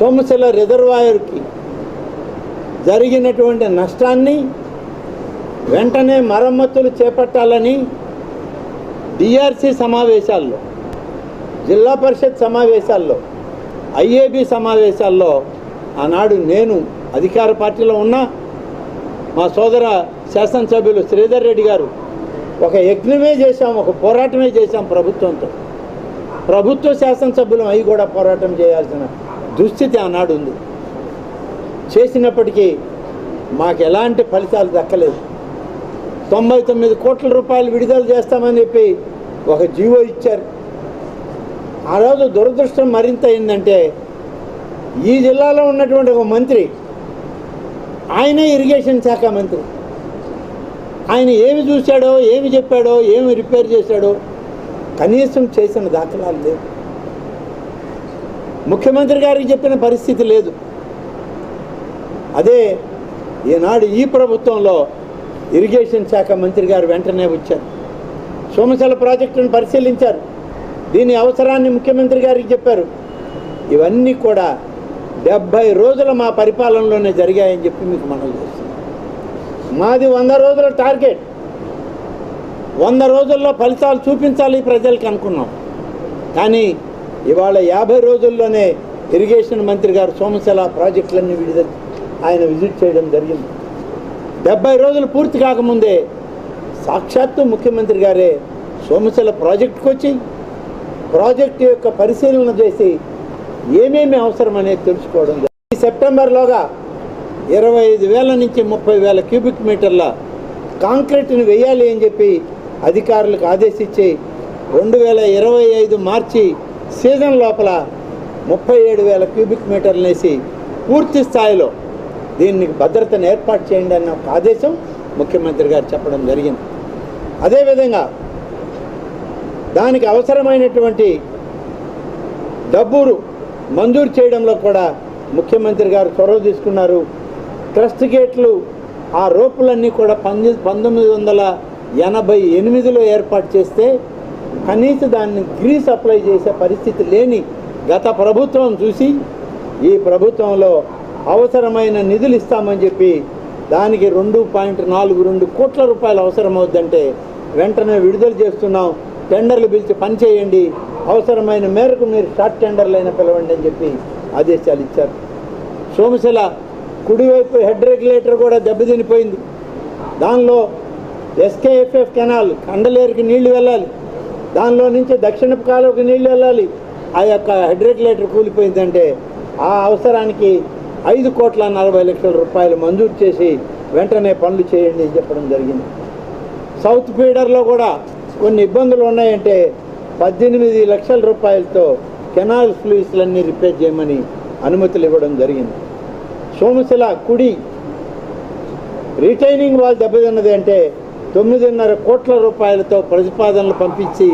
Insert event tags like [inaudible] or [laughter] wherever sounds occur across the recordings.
సోమశిల రిజర్వాయర్కి జరిగినటువంటి నష్టాన్ని వెంటనే మరమ్మతులు చేపట్టాలని డిఆర్సి సమావేశాల్లో జిల్లా పరిషత్ సమావేశాల్లో ఐఏబి సమావేశాల్లో ఆనాడు నేను అధికార పార్టీలో ఉన్నా మా సోదర శాసనసభ్యులు శ్రీధర్ రెడ్డి గారు ఒక యజ్ఞమే చేశాం ఒక పోరాటమే చేశాం ప్రభుత్వంతో. ప్రభుత్వ శాసనసభ్యులం అవి కూడా పోరాటం చేయాల్సిన దుస్థితి ఆనాడు ఉంది. చేసినప్పటికీ మాకు ఎలాంటి ఫలితాలు దక్కలేదు. తొంభై తొమ్మిది కోట్ల రూపాయలు విడుదల చేస్తామని చెప్పి ఒక జీవో ఇచ్చారు. ఆ రోజు దురదృష్టం మరింత ఏంటంటే ఈ జిల్లాలో ఉన్నటువంటి ఒక మంత్రి ఆయనే ఇరిగేషన్ శాఖ మంత్రి. ఆయన ఏమి చూశాడో ఏమి చెప్పాడో ఏమి రిపేర్ చేశాడో కనీసం చేసిన దాఖలాలు లేవు. ముఖ్యమంత్రి గారికి చెప్పిన పరిస్థితి లేదు. అదే ఈనాడు ఈ ప్రభుత్వంలో ఇరిగేషన్ శాఖ మంత్రి గారు వెంటనే వచ్చారు. సోమశల ప్రాజెక్టును పరిశీలించారు. దీని అవసరాన్ని ముఖ్యమంత్రి గారికి చెప్పారు. ఇవన్నీ కూడా డెబ్భై రోజులు మా పరిపాలనలోనే జరిగాయని చెప్పి మీకు మనం చేస్తున్నాం. మాది వంద రోజుల టార్గెట్. వంద రోజుల్లో ఫలితాలు చూపించాలి ప్రజలకి అనుకున్నాం. కానీ ఇవాళ యాభై రోజుల్లోనే ఇరిగేషన్ మంత్రి గారు సోమశల ప్రాజెక్టులన్నీ విడుదల ఆయన విజిట్ చేయడం జరిగింది డెబ్బై రోజులు పూర్తి కాకముందే సాక్షాత్తు ముఖ్యమంత్రి గారే సోమశల ప్రాజెక్టుకు వచ్చి ప్రాజెక్టు యొక్క పరిశీలన చేసి ఏమేమి అవసరం అనేది తెలుసుకోవడం జరిగింది. ఈ సెప్టెంబర్లోగా ఇరవై ఐదు వేల నుంచి ముప్పై వేల క్యూబిక్ మీటర్ల కాంక్రీట్ని వేయాలి అని చెప్పి అధికారులకు ఆదేశించి రెండు వేల ఇరవై ఐదు మార్చి సీజన్ లోపల ముప్పై ఏడు వేల క్యూబిక్ మీటర్లు వేసి పూర్తి స్థాయిలో దీనికి భద్రతను ఏర్పాటు చేయండి అన్న ఒక ఆదేశం ముఖ్యమంత్రి గారు చెప్పడం జరిగింది. అదేవిధంగా దానికి అవసరమైనటువంటి డబ్బులు మంజూరు చేయడంలో కూడా ముఖ్యమంత్రి గారు చొరవ తీసుకున్నారు. ట్రస్ట్ గేట్లు ఆ రోపులన్నీ కూడా పంది పంతొమ్మిది వందల ఎనభై ఎనిమిదిలో ఏర్పాటు చేస్తే కనీసం దాన్ని గ్రీస్ అప్లై చేసే పరిస్థితి లేని గత ప్రభుత్వం చూసి ఈ ప్రభుత్వంలో అవసరమైన నిధులు ఇస్తామని చెప్పి దానికి రెండు పాయింట్ నాలుగు రెండు కోట్ల రూపాయలు అవసరమవుద్దంటే వెంటనే విడుదల చేస్తున్నాం టెండర్లు పిలిచి పనిచేయండి అవసరమైన మేరకు మీరు షార్ట్ టెండర్లు అయినా పిలవండి అని చెప్పి ఆదేశాలు ఇచ్చారు. సోమశిల కుడివైపు హెడ్ రెగ్యులేటర్ కూడా దెబ్బతినిపోయింది. దానిలో ఎస్కేఎఫ్ఎఫ్ కెనాల్ కండలేరుకి నీళ్ళు వెళ్ళాలి. దానిలో నుంచి దక్షిణ కాలువకి నీళ్ళు వెళ్ళాలి. ఆ యొక్క హెడ్రెగ్యులేటర్ కూలిపోయిందంటే ఆ అవసరానికి ఐదు కోట్ల నలభై లక్షల రూపాయలు మంజూరు చేసి వెంటనే పనులు చేయండి అని చెప్పడం జరిగింది. సౌత్ ఫీడర్లో కూడా కొన్ని ఇబ్బందులు ఉన్నాయంటే పద్దెనిమిది లక్షల రూపాయలతో కెనాల్ ఫ్లూయిస్లన్నీ రిపేర్ చేయమని అనుమతులు ఇవ్వడం జరిగింది. సోమశిల కుడి రిటైనింగ్ వాల్ దెబ్బతిన్నది అంటే తొమ్మిదిన్నర కోట్ల రూపాయలతో ప్రతిపాదనలు పంపించి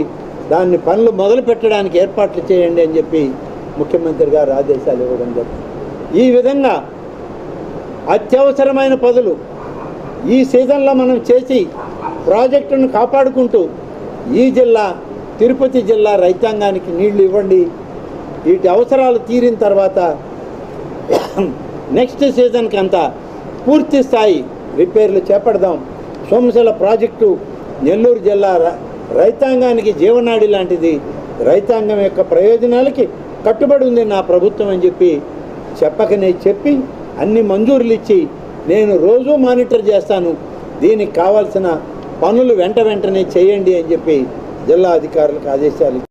దాన్ని పనులు మొదలు పెట్టడానికి ఏర్పాట్లు చేయండి అని చెప్పి ముఖ్యమంత్రి గారు ఆదేశాలు ఇవ్వడం జరిగింది. ఈ విధంగా అత్యవసరమైన పదులు ఈ సీజన్లో మనం చేసి ప్రాజెక్టును కాపాడుకుంటూ ఈ జిల్లా తిరుపతి జిల్లా రైతాంగానికి నీళ్ళు ఇవ్వండి. వీటి అవసరాలు తీరిన తర్వాత [clears throat] నెక్స్ట్ సీజన్కి అంతా పూర్తి స్థాయి రిపేర్లు చేపడదాం. సోమశల ప్రాజెక్టు నెల్లూరు జిల్లా రైతాంగానికి జీవనాడి లాంటిది. రైతాంగం యొక్క ప్రయోజనాలకి కట్టుబడి ఉంది నా ప్రభుత్వం అని చెప్పి చెప్పకనే చెప్పి అన్ని మంజూరులు ఇచ్చి నేను రోజూ మానిటర్ చేస్తాను. దీనికి కావాల్సిన పనులు వెంట వెంటనే చేయండి అని చెప్పి జిల్లా అధికారులకు ఆదేశాలు